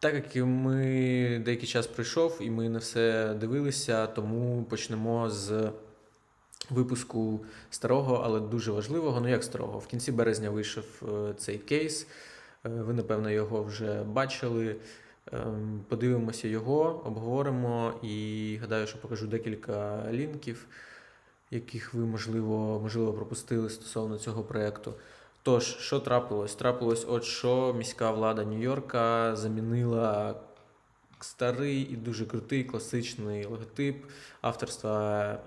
Так як ми деякий час пройшов і ми не все дивилися, тому почнемо з випуску старого, але дуже важливого. Ну як старого? В кінці березня вийшов е, цей кейс. Е, Ви, напевно, його вже бачили. Ем, Подивимося його, обговоримо і гадаю, що покажу декілька лінків, яких ви, можливо, можливо пропустили стосовно цього проєкту. Тож, що трапилось? Трапилось, от що міська влада Нью-Йорка замінила старий і дуже крутий класичний логотип авторства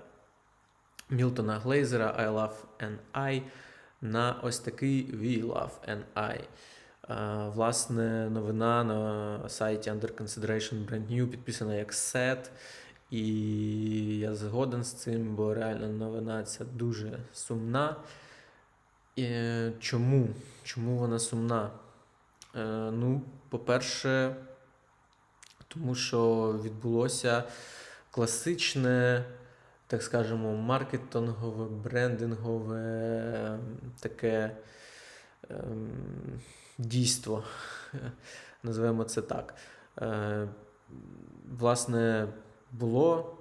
Мілтона Глейзера I Love and I на ось такий We Love and I. Е, Власне, новина на сайті Under Consideration Brand New підписана як SET. І я згоден з цим, бо реально новина ця дуже сумна. Е, Чому? Чому вона сумна? Е, Ну, по-перше, тому що відбулося класичне, так скажемо, маркетингове, брендингове ем, таке ем, дійство. Називаємо це так. Е, Власне, було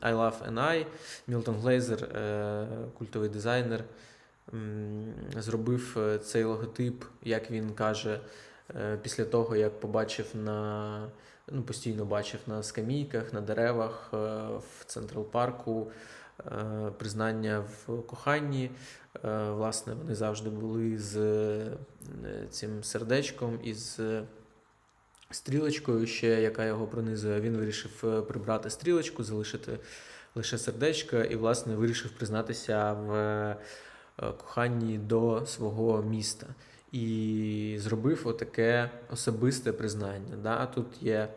I Love and I. Мілтон Глейзер, е, культовий дизайнер, зробив е, цей логотип, як він каже, е, після того, як побачив на ну, постійно бачив на скамійках, на деревах е, в Централ парку признання в коханні. Власне, вони завжди були з цим сердечком і з стрілочкою, ще яка його пронизує. Він вирішив прибрати стрілочку, залишити лише сердечко, і, власне, вирішив признатися в коханні до свого міста. І зробив отаке особисте признання. Да? Тут є,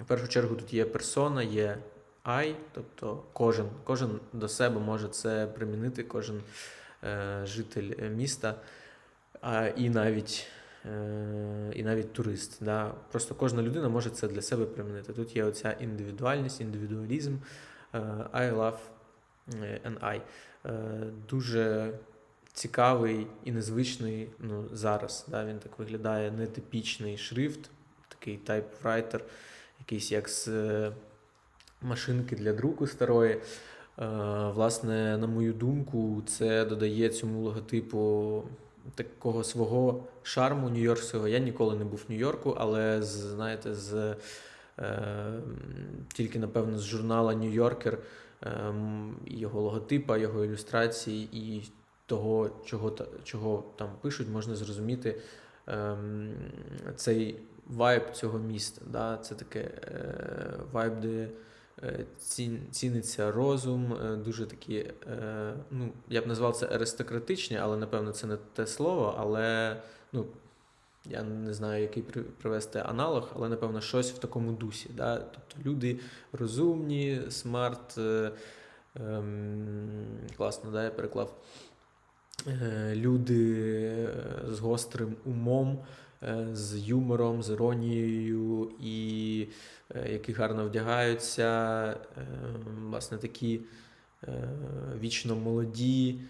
в першу чергу, тут є персона, є I, тобто кожен, кожен до себе може це примінити, кожен е, житель е, міста, а, і навіть. е, І навіть турист. Да? Просто кожна людина може це для себе примінити. Тут є оця індивідуальність, індивідуалізм. е, I love е, and I. Е, Дуже цікавий і незвичний ну, зараз. Да? Він так виглядає нетипічний шрифт, такий тайпрайтер, якийсь як з е, машинки для друку старої. Е, Власне, на мою думку, це додає цьому логотипу такого свого шарму нью-йоркського. Я ніколи не був в Нью-Йорку, але знаєте, з е, тільки, напевно, з журнала Нью-Йоркер, ем, його логотипа, його ілюстрації і того, чого, чого там пишуть, можна зрозуміти ем, цей вайб цього міста. Да? Це таке е, вайб, де е, ціниться розум, е, дуже такі, е, ну, я б назвав це аристократичні, але напевно це не те слово, але ну, я не знаю, який привести аналог, але напевно щось в такому дусі. Да? Тобто люди розумні, смарт, е, ем, класно, да, я переклав. Е, Люди е, з гострим умом, е, з юмором, з іронією, і які гарно вдягаються, власне, такі вічно молоді,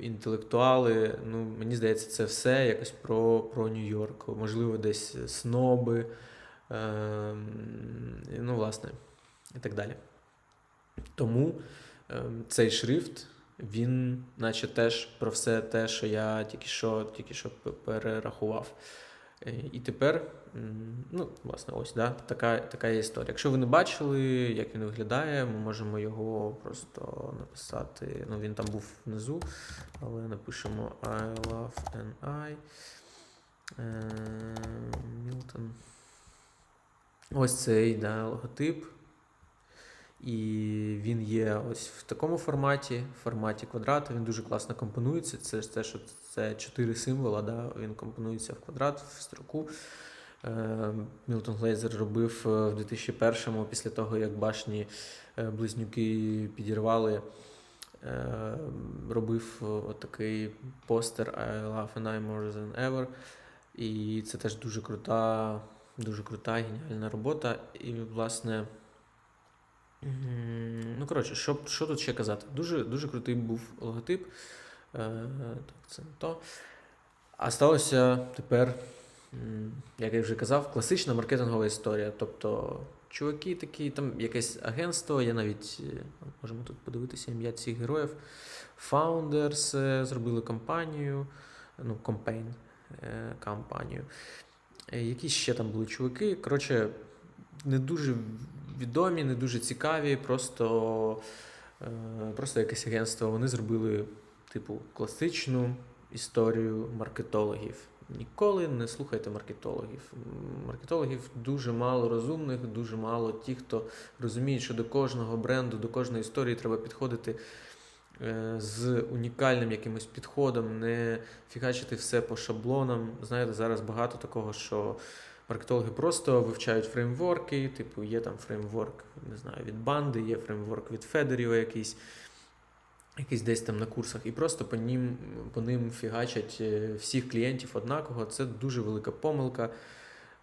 інтелектуали. Ну, мені здається, це все якось про, про Нью-Йорк. Можливо, десь сноби, е, ну, власне, і так далі. Тому е, цей шрифт, він, наче теж про все те, що я тільки що, тільки що перерахував. Е, І тепер, ну, власне, ось да, така, така є історія. Якщо ви не бачили, як він виглядає, ми можемо його просто написати. Ну, він там був внизу, але напишемо I love and I. Е. Ось цей да, логотип. І він є ось в такому форматі, в форматі квадрата. Він дуже класно компонується. Це ж те, що це чотири символа, да? він компонується в квадрат, в строку. Е, Мілтон Глейзер робив е, в 2001-му, після того, як башні е, близнюки підірвали. Робив отакий постер I love and I more than ever. І це теж дуже крута, дуже крута, геніальна робота. І, власне, Ну, коротше, що, що тут ще казати? Дуже, дуже крутий був логотип. Е, так, це не то. А сталося тепер як я вже казав, класична маркетингова історія. Тобто, чуваки такі, там якесь агентство, я навіть е, можемо тут подивитися ім'я цих героїв. Founders е, зробили кампанію, ну, кампейн, е, кампанію. Які ще там були чуваки. Коротше, не дуже відомі, не дуже цікаві, просто, е, просто якесь агентство. Вони зробили, типу, класичну історію маркетологів. Ніколи не слухайте маркетологів. Маркетологів дуже мало розумних, дуже мало тих, хто розуміє, що до кожного бренду, до кожної історії треба підходити е, з унікальним якимось підходом, не фігачити все по шаблонам. Знаєте, зараз багато такого, що маркетологи просто вивчають фреймворки, типу, є там фреймворк, не знаю, від банди, є фреймворк від Федеріва якийсь. Якийсь десь там на курсах, і просто по ним, по ним фігачать е, всіх клієнтів однаково. Це дуже велика помилка.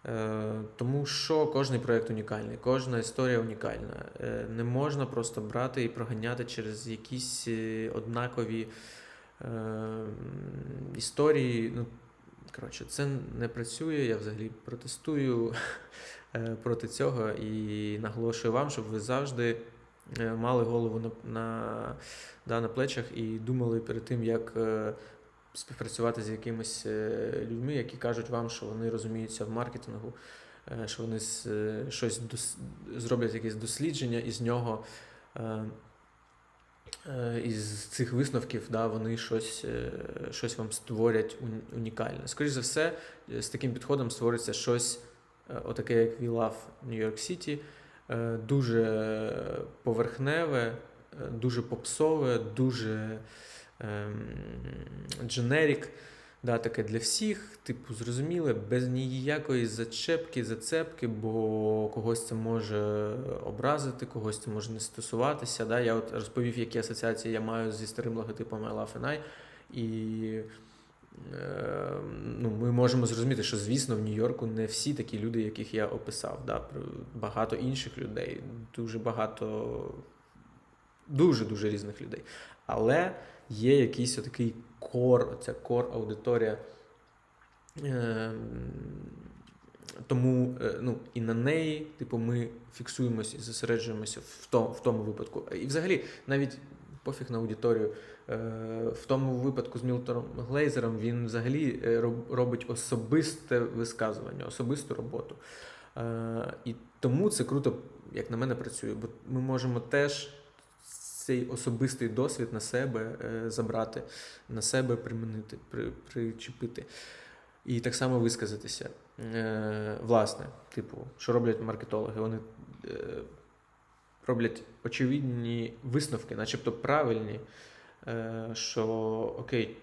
Е, Тому що кожний проєкт унікальний, кожна історія унікальна. Е, Не можна просто брати і проганяти через якісь однакові історії. Ну, коротше, це не працює. Я взагалі протестую е, проти цього і наголошую вам, щоб ви завжди е, мали голову на, на, да, на плечах і думали перед тим, як. е, Співпрацювати з якимись людьми, які кажуть вам, що вони розуміються в маркетингу, що вони щось зроблять якесь дослідження, і з нього із цих висновків да, вони щось, е, щось вам створять уні- унікальне. Скоріше за все, е, з таким підходом створиться щось, е, отаке, як We Love New York City, е, дуже поверхневе, е, дуже попсове, дуже дженерік, да, таке для всіх, типу, зрозуміле, без ніякої зачепки, зацепки, бо когось це може образити, когось це може не стосуватися. Да. Я от розповів, які асоціації я маю зі старим логотипом I і е, ну, ми можемо зрозуміти, що, звісно, в Нью-Йорку не всі такі люди, яких я описав. Да. Багато інших людей, дуже багато, дуже-дуже різних людей. Але є якийсь такий кор, ця кор аудиторія. Е, тому е, ну, і на неї, типу, ми фіксуємося і зосереджуємося в тому, в тому випадку. І взагалі, навіть пофіг на аудиторію. Е, В тому випадку з Мілтоном Глейзером він взагалі е, робить особисте висказування, особисту роботу. І тому це круто, як на мене, працює, бо ми можемо теж цей особистий досвід на себе е, забрати, на себе примінити, при, причепити. І так само висказатися. Е, власне, типу, що роблять маркетологи? Вони е, роблять очевидні висновки, начебто правильні, що окей,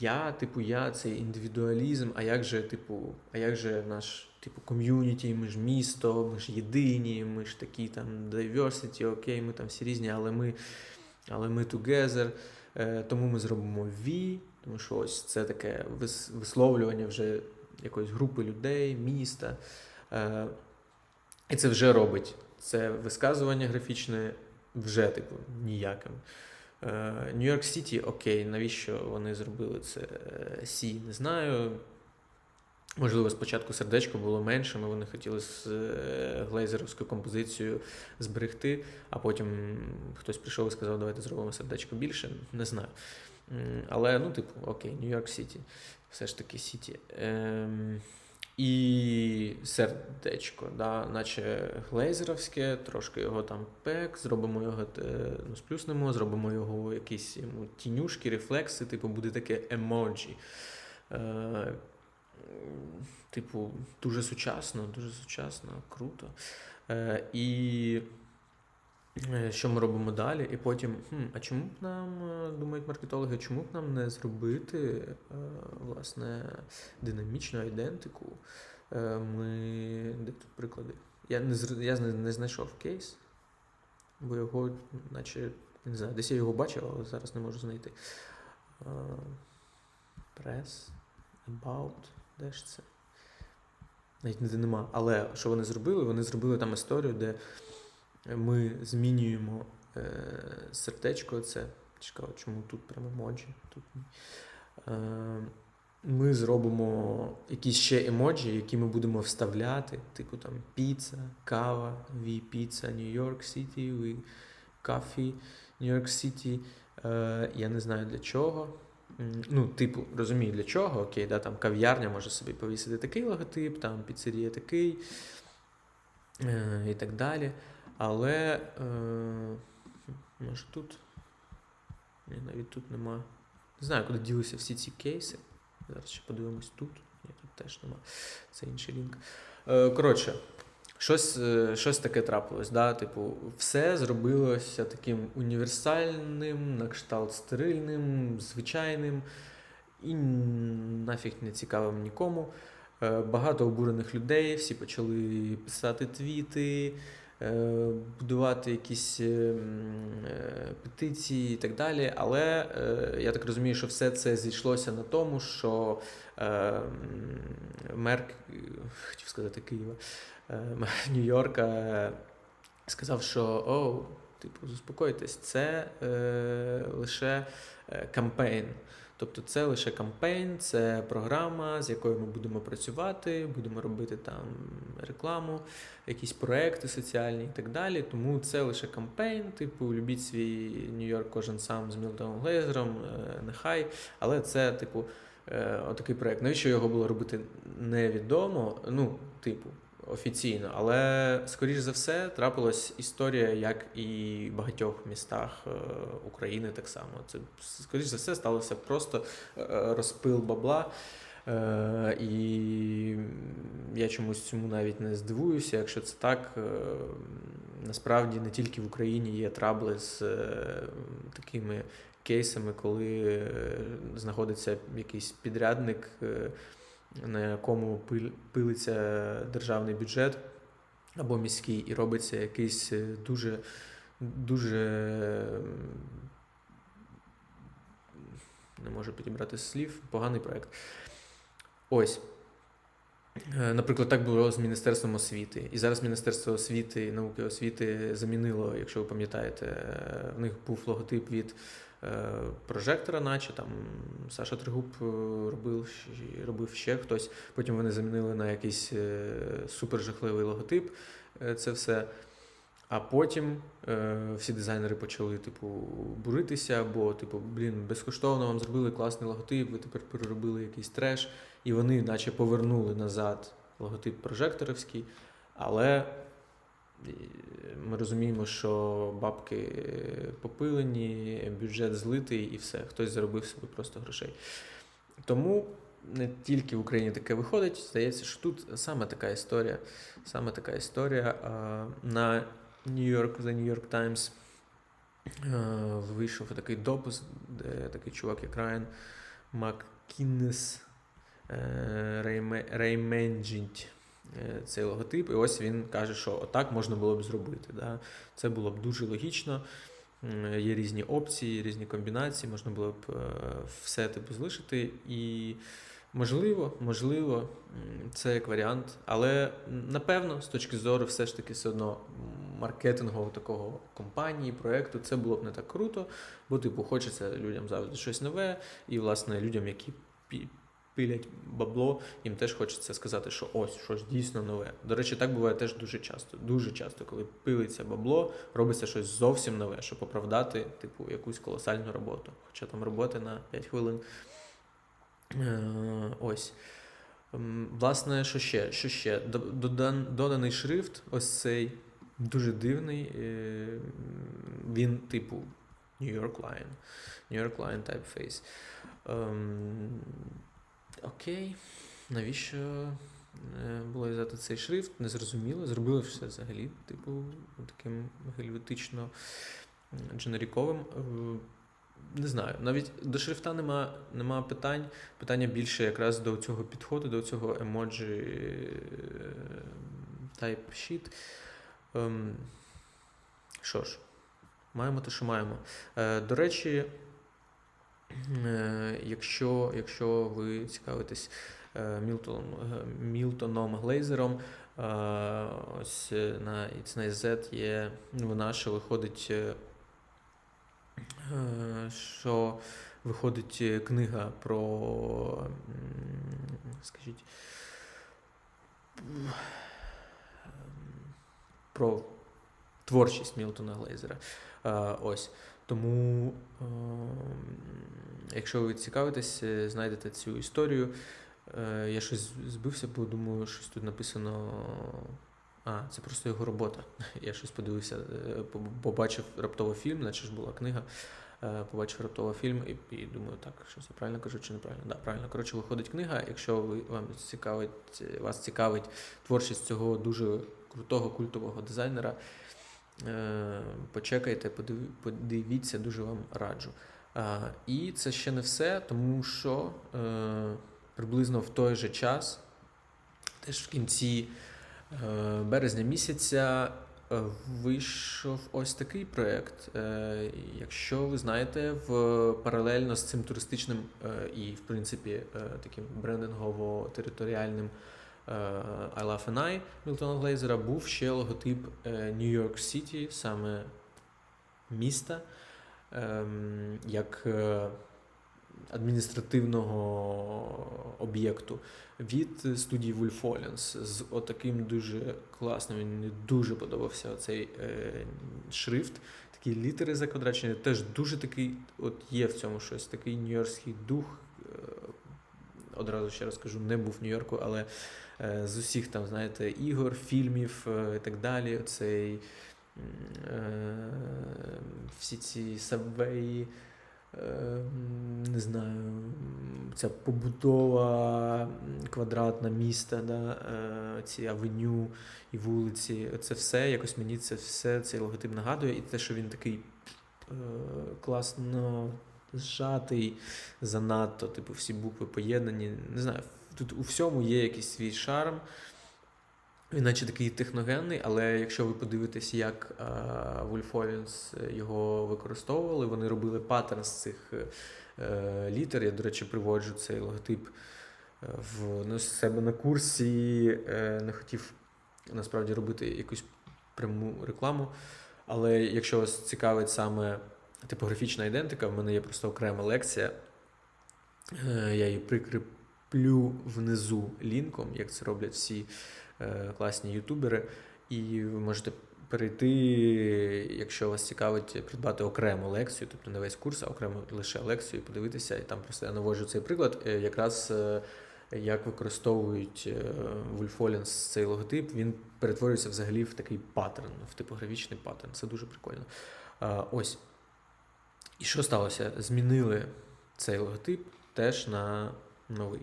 я, типу, я цей індивідуалізм, а як же, типу, а як же наш типу ком'юніті, ми ж місто, ми ж єдині, ми ж такі там diversity, окей, ми там всі різні, але ми, але ми together, е, тому ми зробимо V, тому що ось це таке висловлювання вже якоїсь групи людей, міста. Е, і це вже робить. Це висказування графічне вже, типу, ніяким. Нью-Йорк Сіті, окей, навіщо вони зробили це е, Сі, не знаю. Можливо, спочатку сердечко було меншим, і вони хотіли з е, глейзеровську композицію зберегти, а потім хтось прийшов і сказав, давайте зробимо сердечко більше. Не знаю. Але, ну, типу, окей, Нью-Йорк Сіті, все ж таки Сіті. Ем, і сердечко, да, наче глейзеровське, трошки його там пек, зробимо його, е, ну, сплюснемо, зробимо його якісь йому тінюшки, рефлекси, типу, буде таке емоджі. Е, Типу, дуже сучасно, дуже сучасно, круто. Е, і е, що ми робимо далі? І потім, хм, а чому б нам, е, думають маркетологи, чому б нам не зробити е, власне динамічну ідентику? Е, Ми. Де тут приклади? Я не, я не, знайшов кейс, бо його, наче, не знаю, десь я його бачив, але зараз не можу знайти. Е, Press, About, де ж це? Навіть ніде нема. Але що вони зробили? Вони зробили там історію, де ми змінюємо е, сердечко. Це чекав, чому тут прямо емоджі? Тут ні. Е, ми зробимо якісь ще емоджі, які ми будемо вставляти, типу там піца, кава, ві піца, Нью-Йорк Сіті, ві кафі, Нью-Йорк Сіті. Е, Я не знаю для чого. Ну, типу, розумію для чого, окей, да, там кав'ярня може собі повісити такий логотип, там піцерія такий е, і так далі. Але е, може тут. Ні, навіть тут нема. Не знаю, куди ділися всі ці кейси. Зараз ще подивимось тут. Ні, тут теж нема. Це інший лінк. Е, коротше, щось, е, щось таке трапилось. Да? Типу, все зробилося таким універсальним, на кшталт стерильним, звичайним і нафіг не цікавим нікому. Е, Багато обурених людей, всі почали писати твіти, е, будувати якісь е, м, е, петиції і так далі. Але я так розумію, що все це зійшлося на тому, що е, мер, хотів сказати Києва, Нью-Йорка е, сказав, що о, типу, заспокойтесь, це е, лише е, кампейн. Тобто це лише кампейн, це програма, з якою ми будемо працювати, будемо робити там рекламу, якісь проекти соціальні і так далі. Тому це лише кампейн, типу, любіть свій Нью-Йорк кожен сам з Мілтоном Глейзером, е, нехай. Але це, типу, е, отакий проект. Навіщо його було робити невідомо. Ну, типу, офіційно, але скоріш за все трапилась історія, як і в багатьох містах е, України так само. Це скоріш за все сталося просто е, розпил бабла. Е, І я чомусь цьому навіть не здивуюся, якщо це так. Насправді не тільки в Україні є трабли з такими кейсами, коли знаходиться якийсь підрядник, на якому пилиться державний бюджет або міський, і робиться якийсь е, дуже, дуже не можу підібрати слів, поганий проект. Ось. Е, Наприклад, так було з Міністерством освіти. І зараз Міністерство освіти, науки і освіти замінило, якщо ви пам'ятаєте, е, в них був логотип від прожектора, наче там Саша Тригуб е, робив, робив ще хтось. Потім вони замінили на якийсь е, супер жахливий логотип е, це все. А потім е, всі дизайнери почали, типу, буритися, бо, типу, блін, безкоштовно вам зробили класний логотип, ви тепер переробили якийсь треш, і вони, наче, повернули назад логотип прожекторівський, але е, ми розуміємо, що бабки попилені, бюджет злитий і все, хтось заробив собі просто грошей. Тому не тільки в Україні таке виходить, здається, що тут саме така історія. Саме така історія. На New York Times е, вийшов такий допис, де такий чувак, як Райан Маккіннес е, рейме- рейменджить е, цей логотип. І ось він каже, що отак можна було б зробити. Да? Це було б дуже логічно. Є різні опції, різні комбінації, можна було б е, все типу залишити. І можливо, можливо, це як варіант. Але напевно, з точки зору, все ж таки, все одно маркетингового такого компанії, проекту, це було б не так круто, бо, типу, хочеться людям завжди щось нове, і, власне, людям, які пилять бабло, їм теж хочеться сказати, що ось щось дійсно нове. До речі, так буває теж дуже часто. Дуже часто, коли пилиться бабло, робиться щось зовсім нове, щоб оправдати, типу, якусь колосальну роботу. Хоча там роботи на 5 хвилин. Е, ось. Власне, що ще? Що ще? Доданий шрифт, ось цей дуже дивний. е, Він, типу, New York Line. New York Line Typeface. Окей. Навіщо е, було взяти цей шрифт? Незрозуміло. Зробили все взагалі, типу, таким гельветично дженеріковим. Е, Не знаю, навіть до шрифта нема, нема питань. Питання більше якраз до цього підходу, до цього емоджі е, type sheet. Ем, що ж, маємо те, що маємо. До речі, якщо, якщо ви цікавитесь е, Мілтоном, е, Мілтоном Глейзером, е, ось е, на It's Z є новина, що виходить, е, е, що виходить е, книга про, скажіть, про творчість Мілтона Глейзера. Е, Ось. Тому, е, якщо ви цікавитесь, е, знайдете цю історію. Е, Я щось збився, бо думаю, щось тут написано. А, це просто його робота. Я щось подивився, е, побачив раптово фільм, наче ж була книга. Побачив раптово фільм і, і думаю, так, щось я правильно кажу чи неправильно? Да, правильно. Коротше, виходить книга. Якщо ви, вам цікавить, вас цікавить творчість цього дуже крутого культового дизайнера, почекайте, подив- подивіться, дуже вам раджу. І це ще не все, тому що е, приблизно в той же час, теж в кінці е, березня місяця, е, вийшов ось такий проєкт. Е, Якщо ви знаєте, в паралельно з цим туристичним е, і, в принципі, е, таким брендингово-територіальним е, I Love and I Мілтона Глейзера був ще логотип Нью-Йорк Сіті, саме міста, ем, як е, адміністративного об'єкту від студії Wolf Olens з отаким дуже класним. Мені дуже подобався цей е, шрифт, такі літери заквадрачені. Теж дуже такий, от є в цьому щось, такий нью-йоркський дух. Одразу ще раз кажу, не був в Нью-Йорку, але е, з усіх там, знаєте, ігор, фільмів е, і так далі. Оцей е, всі ці сабвеї, не знаю, ця побудова квадратна міста, да, ці авеню і вулиці. Це все якось мені це все цей логотип нагадує, і те, що він такий класно зжатий, занадто, типу, всі букви поєднані. Не знаю, тут у всьому є якийсь свій шарм. Він наче такий техногенний, але якщо ви подивитесь, як Olins його використовували, вони робили паттерн з цих е, літер. Я, до речі, приводжу цей логотип е, в ну, себе на курсі. Е, не хотів насправді робити якусь пряму рекламу. Але якщо вас цікавить саме типографічна ідентика, в мене є просто окрема лекція. Е, Я її прикріплю внизу лінком, як це роблять всі е, класні ютубери. І ви можете перейти, якщо вас цікавить, придбати окрему лекцію, тобто не весь курс, а окремо лише лекцію, і подивитися. І там просто я наводжу цей приклад. е, Якраз як використовують Olins цей логотип, він перетворюється взагалі в такий паттерн, в типографічний паттерн. Це дуже прикольно. Ось. І що сталося? Змінили цей логотип теж на новий.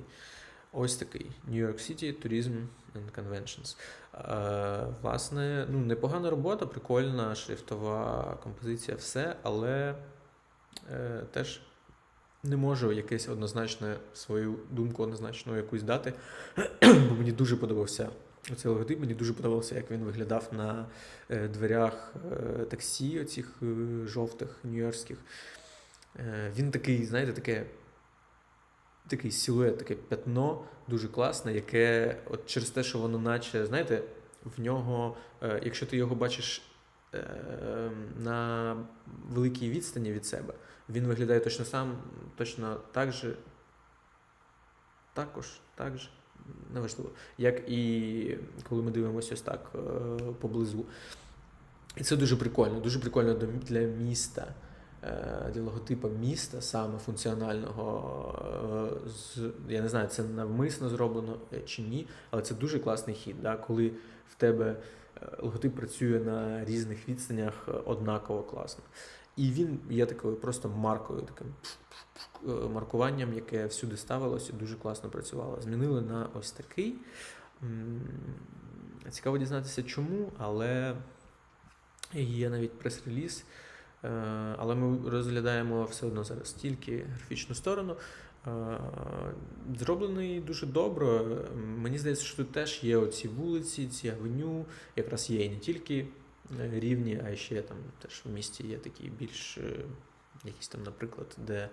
Ось такий New York City Tourism and Conventions. Е, власне, ну, непогана робота, прикольна шрифтова композиція, все, але е, теж не можу якесь однозначне свою думку однозначну якусь дати. Бо мені дуже подобався оцей логотип, мені дуже подобався, як він виглядав на е, дверях е, таксі, оцих е, жовтих нью-йоркських. Він такий, знаєте, таке. Такий силует, таке пятно дуже класне, яке от через те, що воно наче, знаєте, в нього, якщо ти його бачиш на великій відстані від себе, він виглядає точно сам, точно так же, також, так же, неважливо, як і коли ми дивимося ось так е, поблизу. І це дуже прикольно, дуже прикольно для міста, е, для логотипа міста, саме функціонального. е, Я не знаю, це навмисно зроблено чи ні, але це дуже класний хід, да? коли в тебе логотип працює на різних відстанях однаково класно. І він є такою просто маркою, таким маркуванням, яке всюди ставилося, дуже класно працювало. Змінили на ось такий. Цікаво дізнатися, чому, але є навіть прес-реліз. Е, Але ми розглядаємо все одно зараз тільки графічну сторону. Е, Зроблений дуже добре. Мені здається, що тут теж є оці вулиці, ці авеню, якраз є і не тільки е, рівні, а ще там теж в місті є такі більш е, якісь там, наприклад, де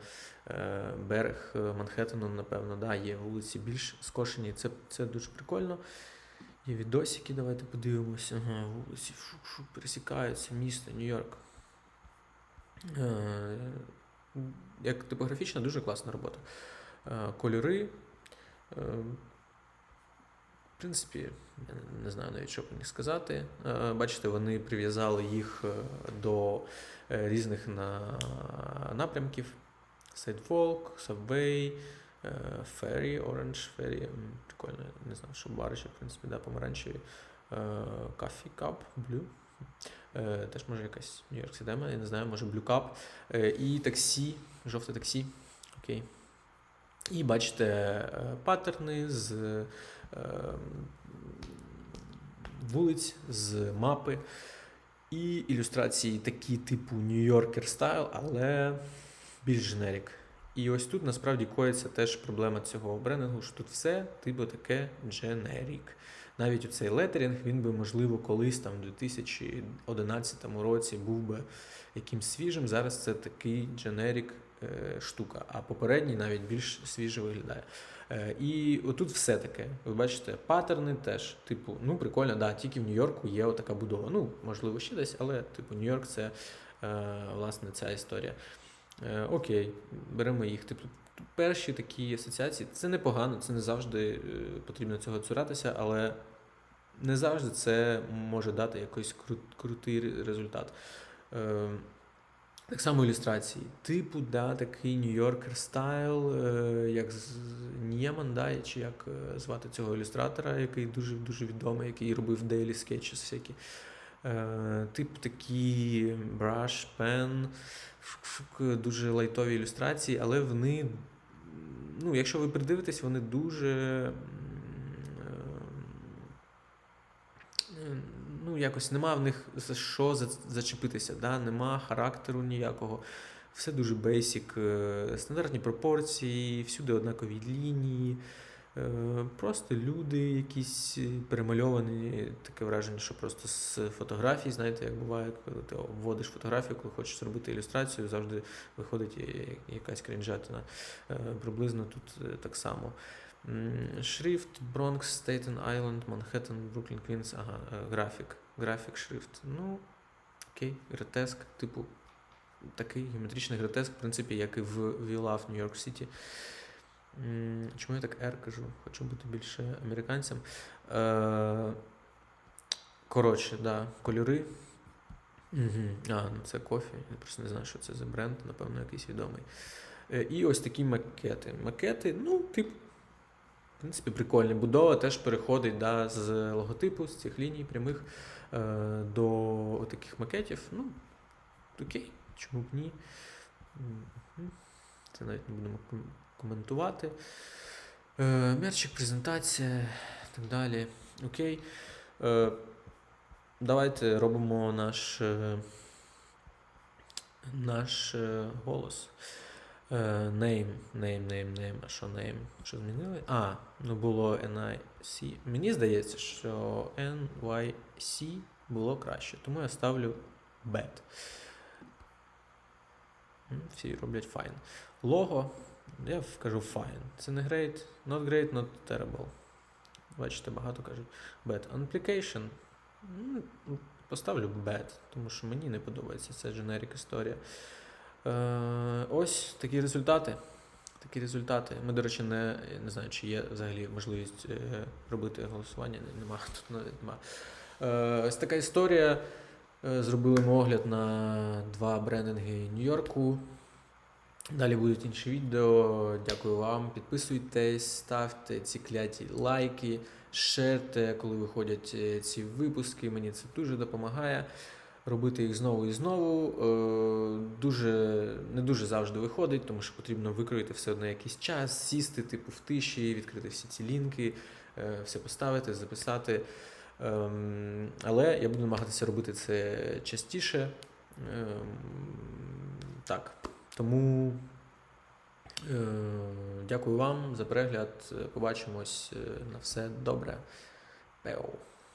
е, берег е, Манхеттену, напевно, да, є вулиці більш скошені. Це, це дуже прикольно. Є відосики, давайте подивимося. Ага, вулиці шук-шук пересікаються, місто, Нью-Йорк. Е, як типографічна, дуже класна робота. Е, Кольори. е, В принципі, я не знаю навіть, що про них сказати. Е, Бачите, вони прив'язали їх е, до е, різних на... напрямків: Sidewalk, Subway, Ferry, Orange Ferry. Прикольно, не знаю, що бариші, в принципі, да, помаранчеві. Coffee Cup, Blue. Теж може якась Нью-Йорк Сідема, я не знаю, може Blue Cup. І таксі, жовте таксі. Окей. І бачите паттерни з вулиць, з мапи. І ілюстрації такі типу Нью-Йоркер стайл, але більш generic. І ось тут насправді коїться теж проблема цього брендингу, що тут все типу таке generic. Навіть у цей летерінг він би, можливо, колись там в 2011 році був би якимсь свіжим. Зараз це такий е, штука, а попередній навіть більш свіже виглядає. Е, і отут все таке. Ви бачите, паттерни теж. Типу, ну прикольно, да, тільки в Нью-Йорку є отака будова. Ну, можливо, ще десь, але типу Нью-Йорк це е, власне ця історія. Е, окей, беремо їх. Типу, перші такі асоціації це непогано, це не завжди е, потрібно цього цуратися, але не завжди це може дати якийсь крутий результат. Так само ілюстрації. Типу, да, такий Нью-Йоркер стайл, е, як з Нєман, да, чи як е, звати цього ілюстратора, який дуже дуже відомий, який робив дейлі скетчі всякі. Е, тип такі brush, pen, дуже лайтові ілюстрації, але вони, ну, якщо ви придивитесь, вони дуже. Якось нема в них за що зачепитися, да? нема характеру ніякого. Все дуже бейсік, стандартні пропорції, всюди однакові лінії. Е, Просто люди якісь перемальовані, таке враження, що просто з фотографій, знаєте, як буває, коли ти вводиш фотографію, коли хочеш зробити ілюстрацію, завжди виходить якась крінжатина. Е, Приблизно тут е, так само. Шрифт, Бронкс, Стейтен Айленд, Манхеттен, Бруклін, Квінс, ага, графік. Графік, шрифт. Ну, окей, гротеск, типу, такий геометричний гротеск, в принципі, як і в York City. М, Чому я так R кажу? Хочу бути більше американцем. Е, Коротше, да, кольори. Угу. А, ну це кофі. Я просто не знаю, що це за бренд, напевно, якийсь відомий. Е, І ось такі макети. Макети, ну, типу, в принципі, прикольні. Будова теж переходить да, з логотипу, з цих ліній прямих е, до таких макетів. Ну, окей, чому б ні? Це навіть не будемо коментувати. Е, мерчик, презентація так далі. Окей. Е, давайте робимо наш, наш голос. Е, Name, name, name, name. А що name? Що змінили? А, ну було NIC. Мені здається, що NYC було краще, тому я ставлю bad. Всі роблять fine. Лого, я вкажу fine. Це не great, not great, not terrible. Бачите, багато кажуть bad. Application. м, Поставлю bad, тому що мені не подобається ця generic історія. Е, ось такі результати. Такі результати. Ми, до речі, не, не знаю, чи є взагалі можливість е, робити голосування. Нема, тут навіть нема. Е, ось така історія. Зробили ми огляд на два брендинги Нью-Йорку. Далі будуть інші відео. Дякую вам. Підписуйтесь, ставте ці кляті лайки, шерте, коли виходять ці випуски. Мені це дуже допомагає робити їх знову і знову. Е, Дуже, не дуже завжди виходить, тому що потрібно викроїти все одно якийсь час, сісти, типу, в тиші, відкрити всі ці лінки, е, все поставити, записати. Ем, Але я буду намагатися робити це частіше. Ем, Так. Тому е, дякую вам за перегляд. Побачимось на все добре. Пео.